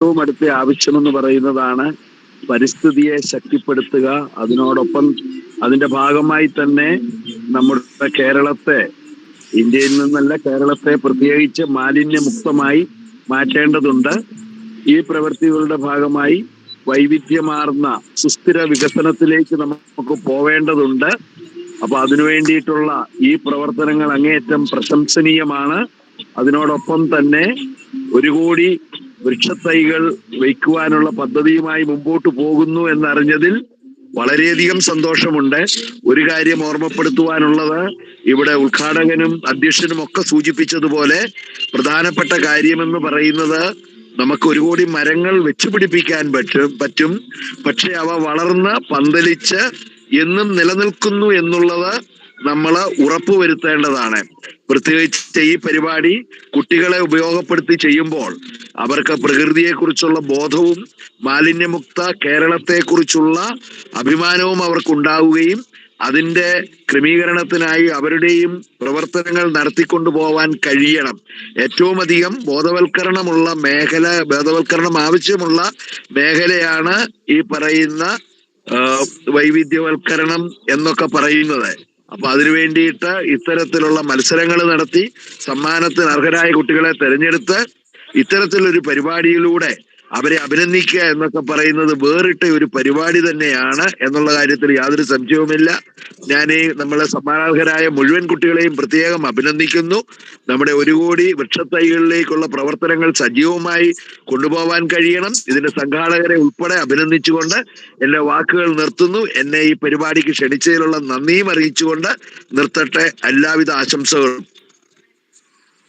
ഏറ്റവും അടുത്ത ആവശ്യമെന്ന് പറയുന്നതാണ് പരിസ്ഥിതിയെ ശക്തിപ്പെടുത്തുക. അതിനോടൊപ്പം അതിന്റെ ഭാഗമായി തന്നെ നമ്മുടെ കേരളത്തെ ഇന്ത്യയിൽ നിന്നല്ല കേരളത്തെ പ്രത്യേകിച്ച് മാലിന്യമുക്തമായി മാറ്റേണ്ടതുണ്ട്. ഈ പ്രവൃത്തികളുടെ ഭാഗമായി വൈവിധ്യമാർന്ന സുസ്ഥിര വികസനത്തിലേക്ക് നമുക്ക് പോവേണ്ടതുണ്ട്. അപ്പൊ അതിനു വേണ്ടിയിട്ടുള്ള ഈ പ്രവർത്തനങ്ങൾ അങ്ങേയറ്റം പ്രശംസനീയമാണ്. അതിനോടൊപ്പം തന്നെ ഒരു കോടി വൃക്ഷത്തൈകൾ വയ്ക്കുവാനുള്ള പദ്ധതിയുമായി മുമ്പോട്ട് പോകുന്നു എന്നറിഞ്ഞതിൽ വളരെയധികം സന്തോഷമുണ്ട്. ഒരു കാര്യം ഓർമ്മപ്പെടുത്തുവാനുള്ളത് ഇവിടെ ഉദ്ഘാടകനും അധ്യക്ഷനും ഒക്കെ സൂചിപ്പിച്ചതുപോലെ പ്രധാനപ്പെട്ട കാര്യമെന്ന് പറയുന്നത് നമുക്ക് ഒരു കോടി മരങ്ങൾ വെച്ചുപിടിപ്പിക്കാൻ പറ്റും പറ്റും. പക്ഷെ അവ വളർന്ന് പന്തലിച്ച് എന്നും നിലനിൽക്കുന്നു എന്നുള്ളത് നമ്മൾ ഉറപ്പുവരുത്തേണ്ടതാണ്. പ്രത്യേകിച്ച് ഈ പരിപാടി കുട്ടികളെ ഉപയോഗപ്പെടുത്തി ചെയ്യുമ്പോൾ അവർക്ക് പ്രകൃതിയെക്കുറിച്ചുള്ള ബോധവും മാലിന്യമുക്ത കേരളത്തെക്കുറിച്ചുള്ള അഭിമാനവും അവർക്കുണ്ടാവുകയും അതിന്റെ ക്രമീകരണത്തിനായി അവരുടെയും പ്രവർത്തനങ്ങൾ നടത്തിക്കൊണ്ടു പോവാൻ കഴിയണം. ഏറ്റവും അധികം ബോധവൽക്കരണമുള്ള മേഖല ബോധവൽക്കരണം ആവശ്യമുള്ള മേഖലയാണ് ഈ പറയുന്ന വൈവിധ്യവൽക്കരണം എന്നൊക്കെ പറയുന്നത്. അപ്പൊ അതിനു വേണ്ടിയിട്ട് ഇത്തരത്തിലുള്ള മത്സരങ്ങൾ നടത്തി സമ്മാനത്തിന് അർഹരായ കുട്ടികളെ തെരഞ്ഞെടുത്ത് ഇത്തരത്തിലൊരു പരിപാടിയിലൂടെ അവരെ അഭിനന്ദിക്കുക എന്നൊക്കെ പറയുന്നത് വേറിട്ട ഒരു പരിപാടി തന്നെയാണ് എന്നുള്ള കാര്യത്തിൽ യാതൊരു സംശയവുമില്ല. ഞാൻ ഈ നമ്മളെ സമ്മാനാർഹരായ മുഴുവൻ കുട്ടികളെയും പ്രത്യേകം അഭിനന്ദിക്കുന്നു. നമ്മുടെ ഒരു കോടി വൃക്ഷത്തൈകളിലേക്കുള്ള പ്രവർത്തനങ്ങൾ സജീവമായി കൊണ്ടുപോകാൻ കഴിയണം. ഇതിന്റെ സംഘാടകരെ ഉൾപ്പെടെ അഭിനന്ദിച്ചുകൊണ്ട് എന്റെ വാക്കുകൾ നിർത്തുന്നു. എന്നെ ഈ പരിപാടിക്ക് ക്ഷണിച്ചതിലുള്ള നന്ദിയും അറിയിച്ചുകൊണ്ട് നിർത്തട്ടെ. എല്ലാവിധ ആശംസകളും.